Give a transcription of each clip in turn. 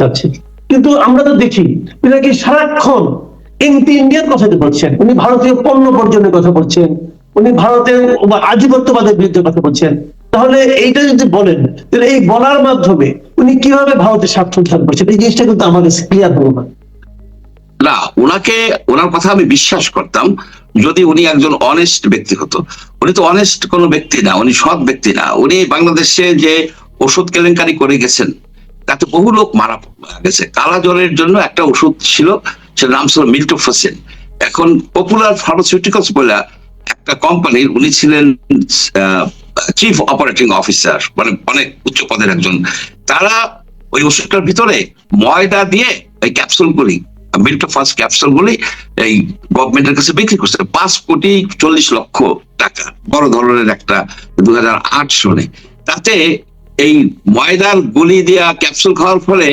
চাচ্ছে কিন্তু আমরা তো দেখি পিনাকি সারাক্ষণ এমপি ইন্ডিয়ার কথা বলছেন, উনি ভারতীয় পণ্য বর্জনের কথা বলছেন, উনি ভারতের আধিপত্যবাদের বিরুদ্ধে কথা বলছেন। তাহলে এইটা যদি বলেন, তাহলে এই বলার মাধ্যমে উনি কীভাবে ভারতের স্বার্থ উদ্ধার করছেন? এই জিনিসটা কিন্তু আমাদের ক্লিয়ার হলো না। না, ওনাকে, ওনার কথা আমি বিশ্বাস করতাম, যদি উনি একজন অনেস্ট ব্যক্তি হতো। উনি তো অনেস্ট কোনো ব্যক্তি না, উনি সৎ ব্যক্তি না। উনি বাংলাদেশে যে ওষুধ কেলেঙ্কারি করে গেছেন তাতে বহু লোক মারা গেছে। কালা জ্বরের জন্য একটা ওষুধ ছিল, সেটার নাম ছিল মিল্টোফোসিন এখন পপুলার ফার্মাসিউটিক্যালস বলে একটা কোম্পানির উনি ছিলেন চিফ অপারেটিং অফিসার মানে অনেক উচ্চ পদের একজন। তারা ওই ওষুধটার ভিতরে ময়দা দিয়ে ওই ক্যাপসুলগুলি মিল্টোফাস ক্যাপসুলগুলি এই গভর্নমেন্টের কাছে বিক্রি করছে। পাঁচ কোটি চল্লিশ লক্ষ টাকা। বড় ধরনের একটা দু হাজার আট সনে তাতে এই ময়দার গুলি দেওয়া ক্যাপসুল খাওয়ার ফলে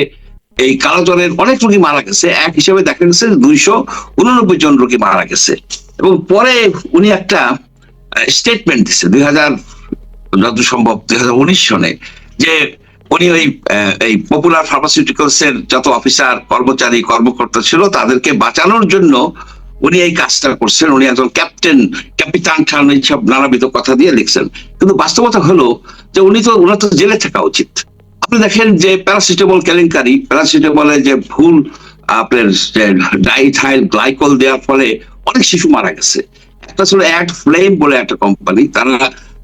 এই কালোজলের অনেক রোগী মারা গেছে। এক হিসেবে দেখা গেছে দুইশো উননব্বই জন রোগী মারা গেছে। এবং পরে উনি একটা স্টেটমেন্ট দিচ্ছে দুই হাজার, যত সম্ভব দুই হাজার উনিশ সনে, যে উনি ওই এই পপুলার ফার্মাসিউটিক্যালস এর যত অফিসার কর্মচারী, কর্মকর্তা ছিল তাদেরকে বাঁচানোর জন্য উনি এই কাজটা করছেন, উনি একজন ক্যাপ্টেন ক্যাপিটান ঠান এইসব নানাবিধ কথা দিয়ে লিখছেন। কিন্তু বাস্তবতা হলো যে উনি তো ওনার তো জেলে থাকা উচিত। আপনি দেখেন যে প্যারাসিটামল কেলেঙ্কারি প্যারাসিটামলে যে ভুল, আপনার ডাইথাইল গ্লাইকল দেওয়ার ফলে অনেক শিশু মারা গেছে। একটা ছিল অ্যাড ফ্লেম বলে একটা কোম্পানি তারা,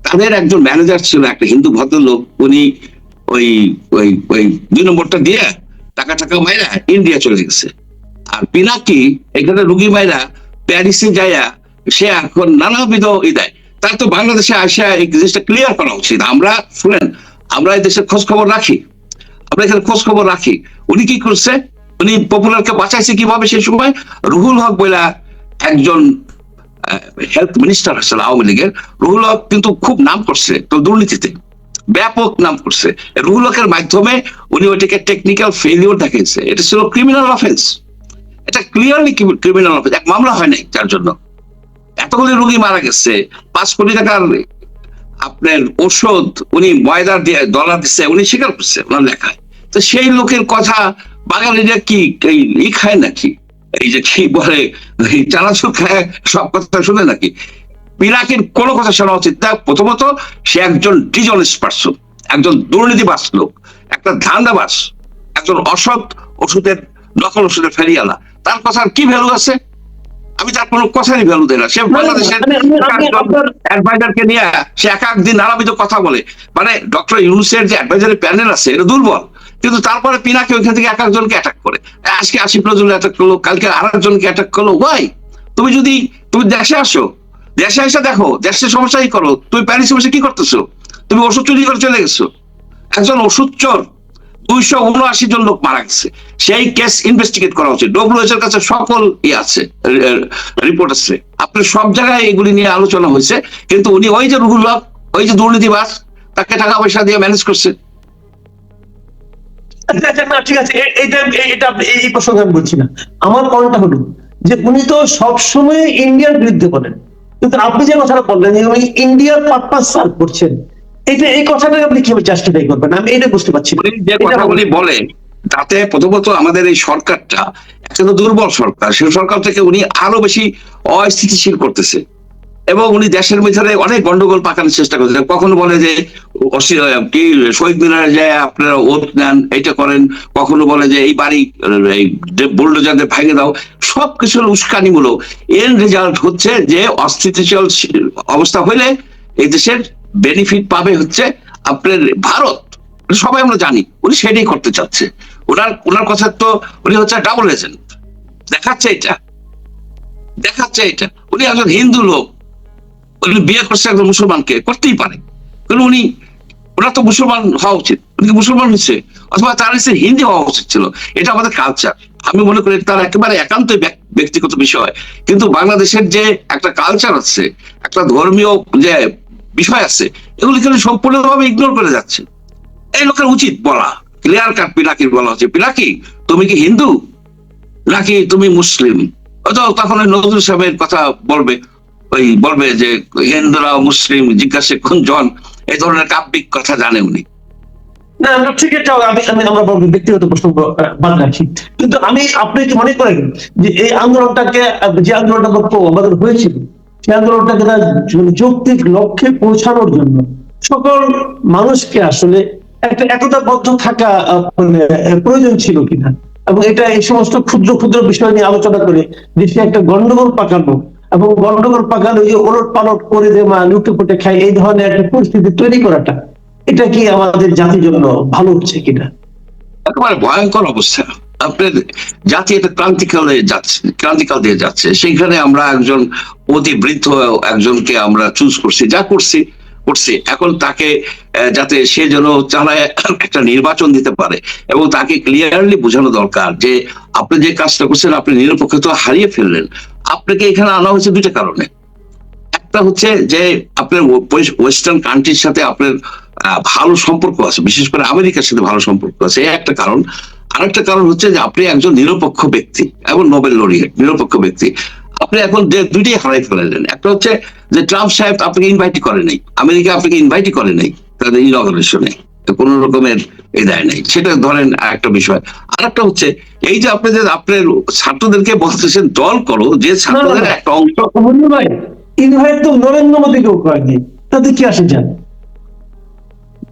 তাদের একজন ম্যানেজার ছিল, একটা হিন্দু ভদ্রলোক, উনি ওই ওই ওই দুই নম্বরটা দিয়ে টাকা টাকা মাইরা ইন্ডিয়া চলে গেছে। আর পিনাকি, এখানে রুগী মাইরা প্যারিসে যাইয়া সে এখন নানাবিধ ই দেয় তার তো বাংলাদেশে আসা এই জিনিসটা ক্লিয়ার করা উচিত। আমরা, শুনেন, আমরা এই দেশের খোঁজ খবর রাখি। আমরা এখানে খোঁজ খবর রাখি। উনি কি করছে? উনি পপুলারকে বাঁচাইছে কীভাবে সেই সময়? রুহুল হক বইলা একজন হেলথ মিনিস্টার আসলে আওয়ামী লীগের। রুহুল হক কিন্তু খুব নাম করছে তো দুর্নীতিতে। ব্যাপক নাম করছে। রুহুল হকের মাধ্যমে উনি ওইটাকে টেকনিক্যাল ফেলিওর দেখিয়েছে। এটা ছিল ক্রিমিনাল অফেন্স এটা ক্লিয়ারলি ক্রিমিনাল অফেন্স এক মামলা হয় নাই যার জন্য। এতগুলি রুগী মারা গেছে, পাঁচ কোটি টাকার আপনার ওষুধ উনি ময়দার দিয়ে ডলার দিচ্ছে উনি স্বীকার করছে ওনার লেখায়। তো সেই লোকের কথা বাঙালিরা কি ই খায় নাকি? এই যে কি বলে চানাচুর খায়, সব কথা শুনে নাকি? পিনাকির কোনো কথা শোনা উচিত না। প্রথমত, সে একজন ডিজনেস পার্সন, একজন দুর্নীতিবাস লোক, একটা ধান্দাবাস একজন অসৎ ওষুধের নকল ওষুধের ফেরিয়ালা তার কথার কি ভ্যালু আছে? আমি তার কোনো কথারই ভ্যালু দেয় না। সে বাংলাদেশের মানে আপনার- অ্যাডভাইজারকে নিয়ে সে এক একদিন নানাবিধ কথা বলে। মানে ডক্টর ইউনুসের যে অ্যাডভাইজারি প্যানেল আছে এটা দুর্বল। কিন্তু তারপরে পিনাকে ওইখান থেকে এক একজনকে অ্যাটাক করে। আজকে আসিফ নজরুল অ্যাটাক করল কালকে আর একজনকে অ্যাটাক করল। ওয়াই তুমি যদি তুমি দেশে আসো দেশে এসে দেখো দেশের সমস্যাই করো। তুমি প্যারিসে বসে কি করতেছো? তুমি ওষুধ চুরি করে চলে গেছো। একজন ওষুধ চোর দুইশো উনআশি জন লোক মারা গেছে। সেই কেস ইনভেস্টিগেট করা উচিত এর কাছে সকল ই আছে রিপোর্ট আছে। সব জায়গায় এগুলি নিয়ে আলোচনা হয়েছে। কিন্তু উনি ওই যে রুহুল ওই যে দুর্নীতিবাস তাকে টাকা পয়সা দিয়ে ম্যানেজ করছে। আচ্ছা, আচ্ছা, ঠিক আছে। এই আমি বলছি না। আমার হলো যে উনি তো সবসময় ইন্ডিয়ার বিরুদ্ধে বলেন। কিন্তু আপনি যে কথাটা বললেন উনি ইন্ডিয়ার পারপাস সার্ভ করছেন এটা এই কথাটাকে আপনি কীভাবে জাস্টিফাই করবেন আমি এটা বুঝতে পারছি। যে কথাগুলি বলেন তাতে প্রথমত আমাদের এই সরকারটা একটা তো দুর্বল সরকার। সেই সরকার থেকে উনি আরও বেশি অস্থিতিশীল করতেছে। এবং উনি দেশের ভিতরে অনেক গন্ডগোল পাকানোর চেষ্টা করছেন কখনো বলে যে কি শহীদ মিনারে যায় আপনারা ওত নেন এটা করেন। কখনো বলে যে এই বাড়ি এই বুলডোজারদের ভেঙে দাও। সবকিছু উস্কানিমূলক। এর রেজাল্ট হচ্ছে যে অস্থিতিশীল অবস্থা হইলে এই দেশের বেনিফিট পাবে হচ্ছে আপনার ভারত। সবাই আমরা জানি, উনি সেটাই করতে চাচ্ছে। ওনার ওনার কথা তো উনি হচ্ছে ডাবল এজেন্ট দেখাচ্ছে এটা। দেখাচ্ছে এটা। উনি একজন হিন্দু লোক। উনি বিয়ে করছে একজন মুসলমানকে, করতেই পারে। কিন্তু উনি, ওনার তো মুসলমান হওয়া উচিত। উনি মুসলমান হচ্ছে? অথবা তার হচ্ছে হিন্দি হওয়া উচিত ছিল। এটা আমাদের কালচার আমি মনে করি তার একেবারে একান্তই ব্যক্তিগত বিষয়। কিন্তু বাংলাদেশের যে একটা কালচার আছে, একটা ধর্মীয় যে বিষয় আছে, এগুলি কিন্তু সম্পূর্ণভাবে ইগনোর করে যাচ্ছে। এই লোকের উচিত বলা ক্লিয়ার কাট পিনাকির বলা হচ্ছে। পিনাকি, তুমি কি হিন্দু? নাকি তুমি মুসলিম? তখন নজরুল সাহেবের কথা বলবে, ওই বলবে যে হিন্দুরা মুসলিম, জিজ্ঞাসা কোন জন, এই ধরনের কাব্যিক কথা জানে উনি। না, আমরা ঠিক আমি আমি আমরা ব্যক্তিগত প্রশ্ন বাদ রাখি কিন্তু আমি, আপনি কি মনে করেন যে এই আন্দোলনটাকে, যে আন্দোলনটা আমাদের হয়েছিল আন্দোলনটাকে তার যৌক্তিক লক্ষ্যে পৌঁছানোর জন্য সকল মানুষকে আসলে একটা একতাবদ্ধ থাকা মানে প্রয়োজন ছিল কিনা। এবং এটা এই সমস্ত ক্ষুদ্র ক্ষুদ্র বিষয় নিয়ে আলোচনা করে দেশে একটা গন্ডগোল পাকানো এবং গন্ডগোল পাকানো যে ওলট পালট করে দে মা লুটে খায়, এই ধরনের একটা পরিস্থিতি তৈরি করাটা, এটা কি আমাদের জাতির জন্য ভালো হচ্ছে কিনা? একেবারে ভয়ঙ্কর অবস্থা। আপনার জাতি একটা ক্রান্তিকালে যাচ্ছে, ক্রান্তিকাল দিয়ে যাচ্ছে। সেইখানে আমরা একজন অতি বৃদ্ধ একজনকে আমরা চুজ করছি, যা করছি করছি। এখন তাকে যাতে সে যেন চালায় একটা নির্বাচন দিতে পারে এবং তাকে ক্লিয়ারলি বোঝানো দরকার যে আপনি যে কাজটা করছেন, আপনি নিরপেক্ষতা হারিয়ে ফেললেন। আপনাকে এখানে আনা হয়েছে দুইটা কারণে। একটা হচ্ছে যে আপনার ওয়েস্টার্ন কান্ট্রির সাথে আপনার ভালো সম্পর্ক আছে। বিশেষ করে আমেরিকার সাথে ভালো সম্পর্ক আছে। একটা কারণ। আরেকটা কারণ হচ্ছে যে আপনি একজন নিরপেক্ষ ব্যক্তি এবং নোবেল লরিয়েট নিরপেক্ষ ব্যক্তি। আপনি এখন যে দুইটাই হারাই ফেলেন একটা হচ্ছে যে ট্রাম্প সাহেব আপনাকে ইনভাইট করে নাই আমেরিকা আপনাকে ইনভাইটই করে নাই তাদের ইনগ্রেশনে কোন রকমের এই দেয় নাই। সেটা ধরেন একটা বিষয়। আর একটা হচ্ছে এই যে আপনি যে আপনার ছাত্রদেরকে বলতেছেন দল করো যে ছাত্রদের একটা অংশ ইনভাইট তো নরেন্দ্র মোদীকেও করেনি তাতে কি আসে যান?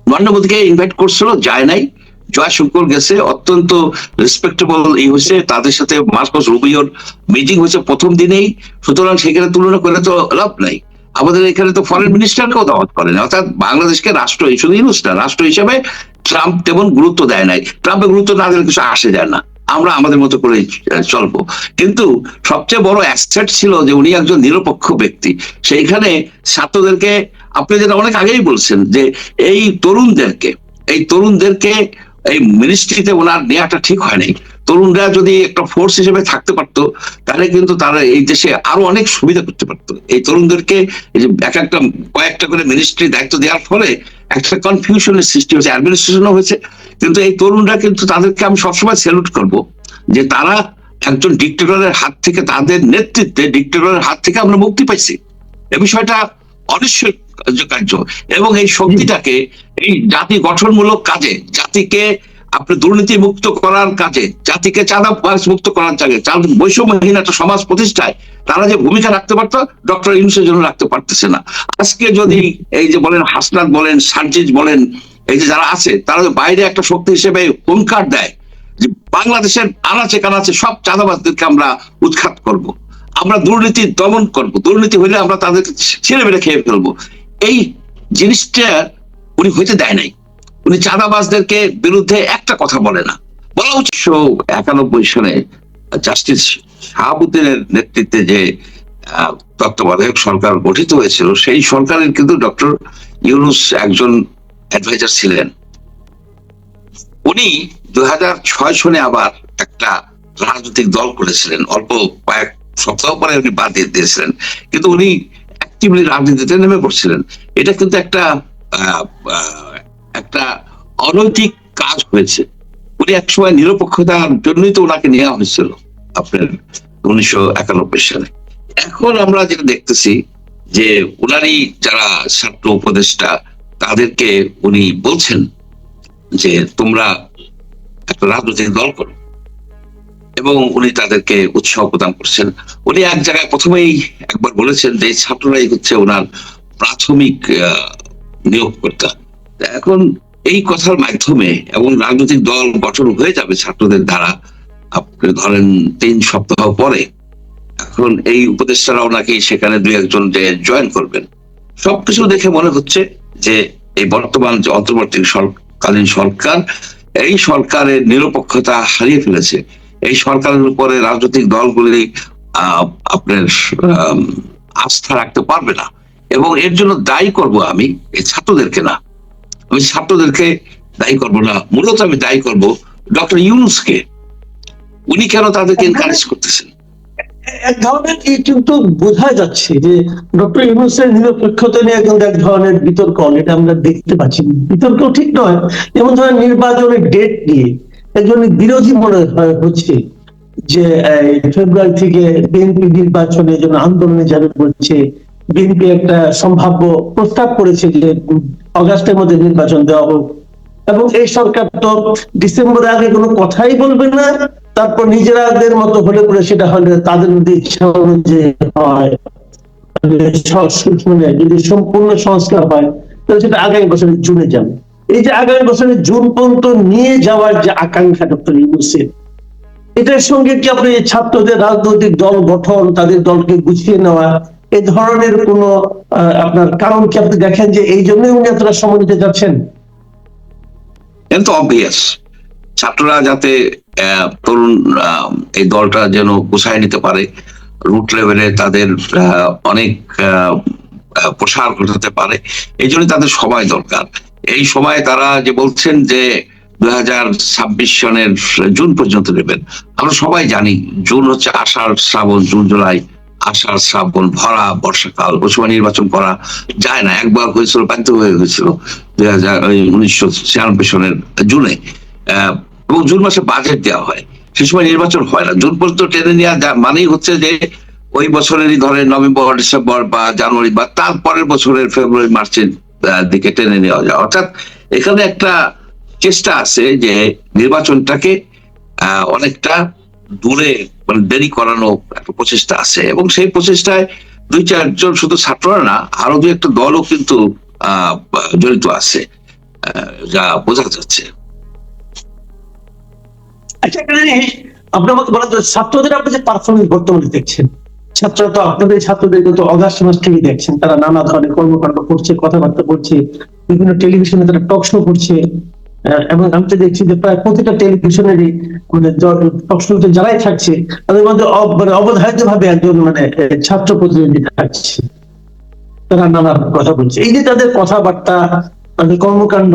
নরেন্দ্র মোদীকে ইনভাইট করছিল যায় নাই। জয়শঙ্কর গেছে, অত্যন্ত রেসপেক্টেবল ই হয়েছে, তাদের সাথে মার্কস রুবিওর মিটিং হয়েছে প্রথম দিনেই। সুতরাং সেখানে তুলনা করে তো লাভ নাই। আমাদের এখানে তো ফরেন মিনিস্টারকেও দাওয়াত করেন, অর্থাৎ বাংলাদেশকে রাষ্ট্র শুধু ইউনুস না, রাষ্ট্র হিসেবে ট্রাম্প তেমন গুরুত্ব দেয় নাই। ট্রাম্পের গুরুত্ব না দিলে কিছু আসে যায় না। আমরা আমাদের মতো করে চলবো। কিন্তু সবচেয়ে বড় অ্যাসেট ছিল যে উনি একজন নিরপেক্ষ ব্যক্তি। সেইখানে ছাত্রদেরকে, আপনি যেটা অনেক আগেই বলছেন যে এই তরুণদেরকে এই তরুণদেরকে এই মিনিস্ট্রিতে ওনার নেওয়াটা ঠিক হয় নাই। তরুণরা যদি একটা ফোর্স হিসেবে থাকতে পারতো, তাহলে কিন্তু তারা এই দেশে আরও অনেক সুবিধা করতে পারতো। এই তরুণদেরকে এক একটা কয়েকটা করে মিনিস্ট্রি দায়িত্ব দেওয়ার ফলে একটা কনফিউশনের সৃষ্টি হয়েছে অ্যাডমিনিস্ট্রেশনও হয়েছে। কিন্তু এই তরুণরা কিন্তু তাদেরকে আমি সবসময় স্যালুট করব যে তারা একজন ডিক্টেটরের হাত থেকে, তাদের নেতৃত্বে ডিক্টেটরের হাত থেকে আমরা মুক্তি পাইছি। এই বিষয়টা কার্য এবং এই শক্তিটাকে, এই জাতি গঠনমূলক কাজে, জাতিকে আপনি দুর্নীতি মুক্ত করার কাজে, জাতিকে চাঁদা মুক্ত করার কাজে বৈষম্যহীন একটা সমাজ প্রতিষ্ঠায় তারা যে ভূমিকা রাখতে পারতো, ডক্টর ইউনুসের জন্য রাখতে পারতেছে না আজকে যদি এই যে বলেন হাসনাত বলেন সার্জিজ বলেন, এই যে যারা আছে, তারা বাইরে একটা শক্তি হিসেবে হুঙ্কার দেয় যে বাংলাদেশের আনাচে কানাচে সব চাঁদাবাজদেরকে আমরা উৎখাত করব। আমরা দুর্নীতি দমন করব। দুর্নীতি হইলে আমরা তাদেরকে ছেড়ে বেড়ে খেয়ে ফেলব। এই জিনিসটা উনি হইতে দেয় নাই। উনি চাঁদাবাজদেরকে বিরুদ্ধে একটা কথা বলে না। বলা উচিত একানব্বই সালে জাস্টিস শাহাবুদ্দিনের নেতৃত্বে যে তত্ত্বাবধায়ক সরকার গঠিত হয়েছিল, সেই সরকারের কিন্তু ডক্টর ইউনুস একজন অ্যাডভাইজার ছিলেন। উনি দুই হাজার ছয় সনে আবার একটা রাজনৈতিক দল করেছিলেন, অল্প কয়েক সপ্তাহ পরে উনি বাদ দিয়ে দিয়েছিলেন। কিন্তু উনি অ্যাক্টিভলি রাজনীতিতে নেমে পড়ছিলেন। এটা কিন্তু একটা একটা অনৈতিক কাজ হয়েছে। উনি একসময় নিরপেক্ষতার জন্যই তো ওনাকে নেওয়া হয়েছিল আপনার উনিশশো একানব্বই সালে। এখন আমরা যেটা দেখতেছি যে ওনারই যারা ছাত্র উপদেষ্টা, তাদেরকে উনি বলছেন যে তোমরা একটা রাজনৈতিক দল করো। এবং উনি তাদেরকে উৎসাহ প্রদান করছেন। উনি এক জায়গায় প্রথমেই একবার বলেছেন যে ছাত্ররাই হচ্ছে ওনার প্রাথমিক নিয়োগকর্তা। এখন এই কথার মাধ্যমে এবং রাজনৈতিক দল গঠন হয়ে যাবে ছাত্রদের দ্বারা, আপনি ধরেন তিন সপ্তাহ পরে, এখন এই উপদেষ্টারাও নাকি সেখানে দুই একজন জয়েন করবেন, সবকিছু দেখে মনে হচ্ছে যে এই বর্তমান যে অন্তর্বর্তী সরকালীন সরকার, এই সরকারের নিরপেক্ষতা হারিয়ে ফেলেছে। এই সরকারের উপরে রাজনৈতিক দলগুলি আপনার আস্থা রাখতে পারবে না। এবং এর জন্য দায়ী করব আমি এই ছাত্রদেরকে না। আমি ছাত্রদেরকে দায়ী করব না। মূলত আমি দায়ী করব ডক্টর ইউনুসকে। উনি কেন তাদেরকে এনকারেজ করতেছেন? এক ধরনের কিন্তু বোঝা যাচ্ছে যে ডক্টর ইউনুসের নিরপেক্ষতা নিয়ে কিন্তু এক ধরনের বিতর্ক এটা আমরা দেখতে পাচ্ছি। বিতর্ক ঠিক নয়। যেমন ধরেন নির্বাচনের ডেট নিয়ে একজন বিরোধী মনে হচ্ছে যে ফেব্রুয়ারি থেকে বিএনপি নির্বাচনের জন্য আন্দোলনে যাবে বলছে বিএনপি একটা সম্ভাব্য প্রস্তাব করেছে যে অগাস্টের মধ্যে নির্বাচন দেওয়া হোক। এবং এই সরকার তো ডিসেম্বরের আগে কোনো কথাই বলবে না, তারপর নিজেরাদের মতো হলে পরে সেটা হলে তাদের যদি ইচ্ছা অনুযায়ী হয়। মানে যদি সম্পূর্ণ সংস্কার হয়, তাহলে সেটা আগামী বছরের জুনে যাবে। এই যে আগামী বছরের জুন পর্যন্ত নিয়ে যাওয়ার যে আকাঙ্ক্ষা ডক্টর ইউনুসের, এটার সঙ্গে কি আপনি ছাত্রদের রাজনৈতিক দল গঠন, তাদের দলকে গুছিয়ে নেওয়া এই ধরনের কোন আপনার কারণ কি আপনি দেখেন যে এই জন্যই উনি এতটা সময় দিতে যাচ্ছেন? অবভিয়াস ছাত্ররা যাতে তরুণ এই দলটা যেন গুছায় নিতে পারে রুট লেভেলে তাদের অনেক প্রসার ঘটাতে পারে, এই জন্য তাদের সবাই দরকার। এই সময় তারা যে বলছেন যে দুই হাজার ছাব্বিশ সনের জুন পর্যন্ত নেবেন, আমরা সবাই জানি জুন হচ্ছে আষাঢ় শ্রাবণ, জুন, জুলাই, আষাঢ় শ্রাবণ, ভরা বর্ষাকাল, ওই নির্বাচন করা যায় না। একবার হয়েছিল, বাধ্য হয়ে হয়েছিল দুই হাজার উনিশশো ছিয়ানব্বই সনের জুনে। এবং জুন মাসে বাজেট দেওয়া হয়। সে সময় নির্বাচন হয় না। জুন পর্যন্ত টেনে নেওয়া মানেই হচ্ছে যে ওই বছরেরই ধরে নভেম্বর, ডিসেম্বর বা জানুয়ারি বা তারপরের বছরের ফেব্রুয়ারি, মার্চের দিকে টেনে নেওয়া যায়। অর্থাৎ এখানে একটা চেষ্টা আছে যে নির্বাচনটাকে অনেকটা দূরে মানে দেরি করানো একটা প্রচেষ্টা আছে। এবং সেই প্রচেষ্টায় দুই চারজন শুধু ছাত্ররা না, আরও দুই একটা দলও কিন্তু জড়িত আছে যা বোঝা যাচ্ছে। আচ্ছা একটা জিনিস আপনি আমাকে বলেন ছাত্রদের আপনি যে পারফরমেন্স বর্তমানে দেখছেন? ছাত্ররা তো আপনাদের ছাত্রদের তো অগাস্ট মাস থেকে দেখছেন। তারা নানা ধরনের কর্মকাণ্ড করছে, কথাবার্তা বলছে, বিভিন্ন টেলিভিশনে তারা টক শো করছে। এবং আমি তো দেখছি যে প্রায় প্রতিটা টেলিভিশনেরই মানে টক শোতে যারাই থাকছে, তাদের মধ্যে মানে অবধারিত ভাবে একজন মানে ছাত্র প্রতিনিধি থাকছে। তারা নানা কথা বলছে। এই যে তাদের কথাবার্তা, তাদের কর্মকাণ্ড,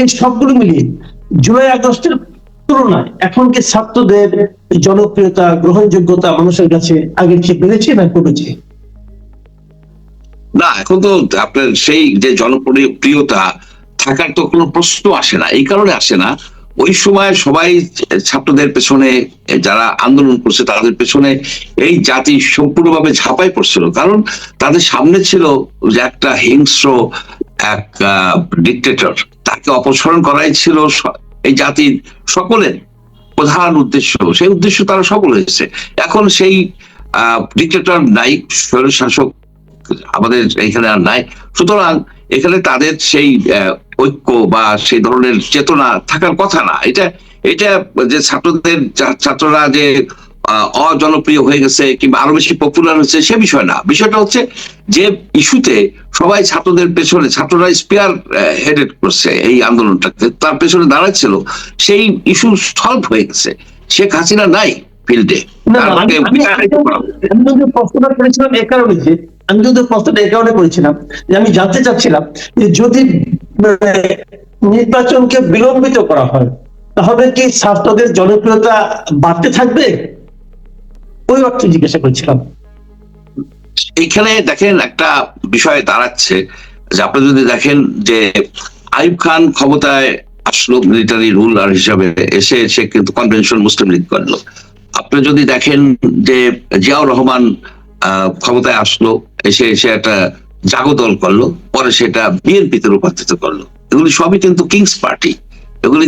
এই সবগুলো মিলিয়ে জুলাই আগস্টের তুলনায় এখন কি ছাত্রদের জনপ্রিয়তা, গ্রহণযোগ্যতা মানুষের কাছে আগে চেয়ে বেড়েছে না কমেছে? না, এখন তো আপনার সেই যে জনপ্রিয়তা থাকার তো কোনো প্রশ্ন আসে না। এই কারণে আসে না। ওই সময় সবাই ছাত্রদের পেছনে যারা আন্দোলন করছে, তাদের পেছনে এই জাতি সম্পূর্ণভাবে ঝাঁপাই পড়ছিল। কারণ তাদের সামনে ছিল যে একটা হিংস্র এক ডিকটেটর তাকে অপসারণ করাই ছিল এই জাতির সকলের প্রধান উদ্দেশ্য সেই উদ্দেশ্য তারা সফল হয়েছে। এখন সেই ডিক্টেটর নাই, স্বৈর শাসক আমাদের এখানে আর নাই। সুতরাং এখানে তাদের সেই ঐক্য বা সেই ধরনের চেতনা থাকার কথা না। এটা এটা যে ছাত্রদের, ছাত্ররা যে অজনপ্রিয় হয়ে গেছে কিংবা আরও বেশি পপুলার হয়েছে সে বিষয় না। বিষয়টা হচ্ছে যে ইস্যুতে সবাই ছাত্রদের পেছনে ছাত্ররা স্পেয়ার হেডেড করছে এই আন্দোলনটাকে তার পেছনে দাঁড়াচ্ছিল সেই ইস্যু সলভ হয়ে গেছে। শেখ হাসিনা নাই ফিল্ডে আমি যদি প্রশ্নটা করেছিলাম এ কারণে যে আমি যদি প্রশ্নটা এ কারণে করেছিলাম যে আমি জানতে চাচ্ছিলাম যে যদি নির্বাচনকে বিলম্বিত করা হয় তাহলে কি ছাত্রদের জনপ্রিয়তা বাড়তে থাকবে? ওই অর্থে জিজ্ঞাসা করছিলাম। এইখানে দেখেন একটা বিষয় দাঁড়াচ্ছে, যে আপনি যদি দেখেন যে আইব খান ক্ষমতায় আসলো মিলিটারি রুলার হিসাবে এসে সে কিন্তু কনভেনশন মুসলিম লীগ করল আপনি যদি দেখেন যে জিয়াউর রহমান ক্ষমতায় আসলো, এসে এসে একটা জাগদল করল, পরে সেটা বিএনপিতে রূপান্তরিত করল। এগুলি সবই কিন্তু কিংস পার্টি। এগুলি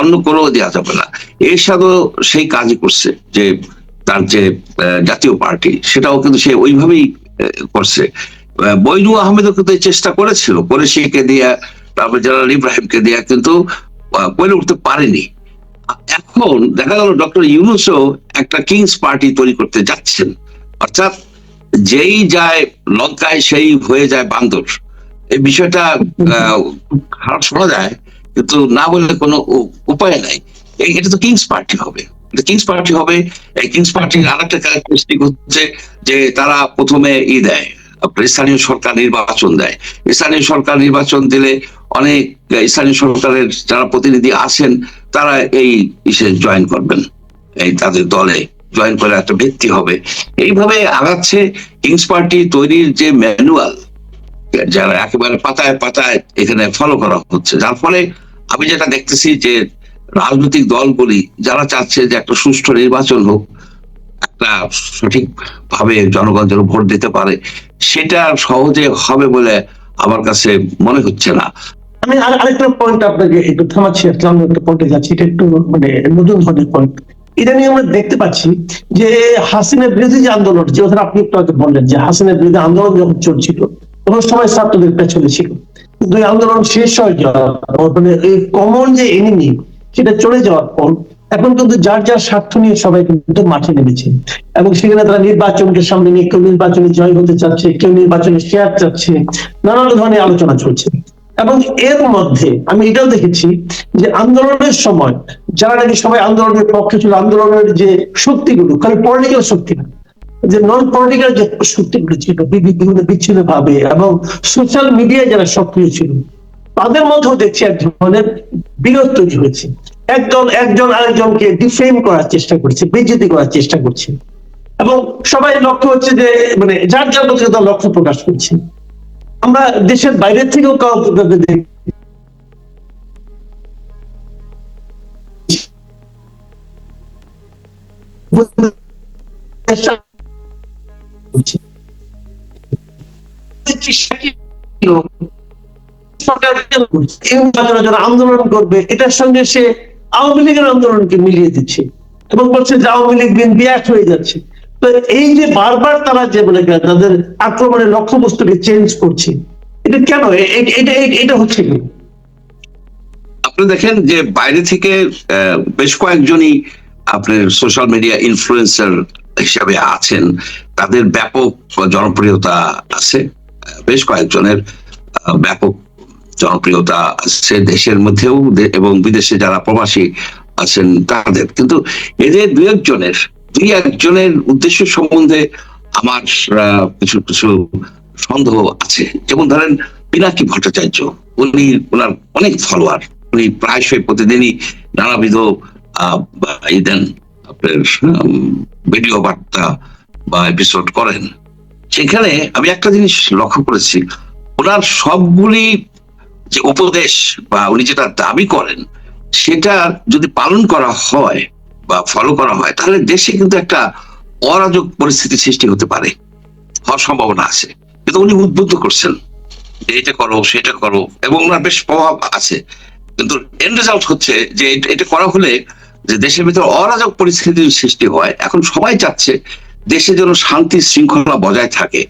অন্য কোনো দেওয়া যাবে না। এর সাথেও সেই কাজই করছে, যে তার যে জাতীয় পার্টি, সেটাও কিন্তু সে ওইভাবেই করছে। বৈরু আহমেদও কিন্তু চেষ্টা করেছিল পরেশিকে দিয়া, তারপর জেনারেল ইব্রাহিমকে দিয়া কিন্তু করে উঠতে পারেনি। এখন দেখা গেল ডক্টর ইউনুসও একটা কিংস পার্টি তৈরি করতে যাচ্ছেন। অর্থাৎ যেই যায় লঙ্কায়, সেই হয়ে যায় বান্দর। এই বিষয়টা খারাপ শোনা যায়, কিন্তু না বললে কোনো উপায় নাই। এটা তো কিংস পার্টি হবে। কিংস পার্টি হবে, এই কিংস পার্টির আর একটা ক্যারেক্টারিস্টিক হচ্ছে যে তারা প্রথমে ই দেয়, স্থানীয় সরকার নির্বাচন দেয়। স্থানীয় সরকার নির্বাচন দিলে অনেক, স্থানীয় সরকারের যারা প্রতিনিধি আছেন, তারা এই ইসে জয়েন করবেন। এই তাদের দলে জয়েন করে একটা ভিত্তি হবে। এইভাবে আগাচ্ছে কিংস পার্টি তৈরির যে ম্যানুয়াল যারা একেবারে পাতায় পাতায় এখানে ফলো করা হচ্ছে। যার ফলে আমি যেটা দেখতেছি যে রাজনৈতিক দলগুলি যারা চাচ্ছে যে একটা সুষ্ঠু নির্বাচন হোক, একটা সঠিক ভাবে জনগণ যেন ভোট দিতে পারে, সেটা সহজে হবে বলে আমার কাছে মনে হচ্ছে না। আমি আরেকটা পয়েন্ট আপনাকে একটু থামাচ্ছি একটা পয়েন্টে যাচ্ছি, এটা একটু মানে নতুন ধরনের পয়েন্ট এটা নিয়ে আমরা দেখতে পাচ্ছি যে হাসিনের বিরোধী যে আন্দোলন, যে কথা আপনি একটু আগে বললেন, যে হাসিনের বিরোধী আন্দোলন যখন চলছিল, তখন সময় ছাত্রদের পেছনে ছিল। কিন্তু আন্দোলন শেষ হয়ে মানে এই কমন যে এনিমি সেটা চলে যাওয়ার পর এখন কিন্তু যার যার স্বার্থ নিয়ে সবাই কিন্তু মাঠে নেমেছে। এবং সেখানে তারা নির্বাচনকে সামনে নিয়ে কেউ নির্বাচনে জয় হতে চাচ্ছে, কেউ নির্বাচনে শেয়ার চাচ্ছে, নানান ধরনের আলোচনা চলছে। এবং এর মধ্যে আমি এটাও দেখেছি যে আন্দোলনের সময়, যারা নাকি সবাই আন্দোলনের পক্ষে ছিল, আন্দোলনের যে শক্তিগুলো, খালি পলিটিক্যাল শক্তি না, যে নন পলিটিক্যাল যে শক্তিগুলো ছিল, বিভি- বিভিন্ন বিচ্ছিন্ন ভাবে এবং সোশ্যাল মিডিয়ায় যারা সক্রিয় ছিল তাদের মধ্যেও দেখছি এক ধরনের বিরোধ তৈরি হয়েছে একদল, একজন আরেকজনকে ডিফেম করার চেষ্টা করছে বেজ্জতি করার চেষ্টা করছে। এবং সবাই লক্ষ্য হচ্ছে যে মানে যার যার মধ্যে তার লক্ষ্য প্রকাশ করছে। আমরা দেশের বাইরে থেকেও কাউকে দেখি আন্দোলন করবে এটার সঙ্গে সে আওয়ামী লীগের আন্দোলনকে মিলিয়ে দিচ্ছে এবং বলছে যে আওয়ামী লীগ বিএনপি এক হয়ে যাচ্ছে তো এই যে বারবার তারা যে বলে তাদের আক্রমণের লক্ষ্যবস্তুকে চেঞ্জ করছে এটা কেন এটা এটা- হচ্ছে কি আপনি দেখেন যে বাইরে থেকে বেশ কয়েকজনই আপনার সোশ্যাল মিডিয়া ইনফ্লুয়েন্সার হিসাবে আছেন। তাদের ব্যাপক জনপ্রিয়তা আছে। বেশ কয়েকজনের ব্যাপক জনপ্রিয়তা আছে দেশের মধ্যেও এবং বিদেশে যারা প্রবাসী আছেন তাদের। কিন্তু এদের দু একজনের, দুই একজনের উদ্দেশ্য সম্বন্ধে আমার কিছু কিছু সন্দেহ আছে। যেমন ধরেন পিনাকি ভট্টাচার্য, উনি ওনার অনেক ফলোয়ার উনি প্রায়শই প্রতিদিনই নানাবিধ দেন ভিডিও বার্তা বা এপিসোড করেন। সেখানে আমি একটা জিনিস লক্ষ্য করেছি, ওনার সবগুলি যে উপদেশ বা উনি যেটা দাবি করেন, সেটা যদি পালন করা হয় বা ফলো করা হয়, তাহলে দেশে কিন্তু একটা অরাজক পরিস্থিতি সৃষ্টি হতে পারে, হওয়ার সম্ভাবনা আছে। কিন্তু উনি উদ্বুদ্ধ করছেন এটা করো, সেটা করো, এবং ওনার বেশ প্রভাব আছে। কিন্তু এন্ড রেজাল্ট হচ্ছে যে এটা- করা হলে যে দেশের ভিতরে অরাজক পরিস্থিতির সৃষ্টি হয়, এখন সবাই চাচ্ছে দেশে যেন শান্তি শৃঙ্খলা বজায় থাকে।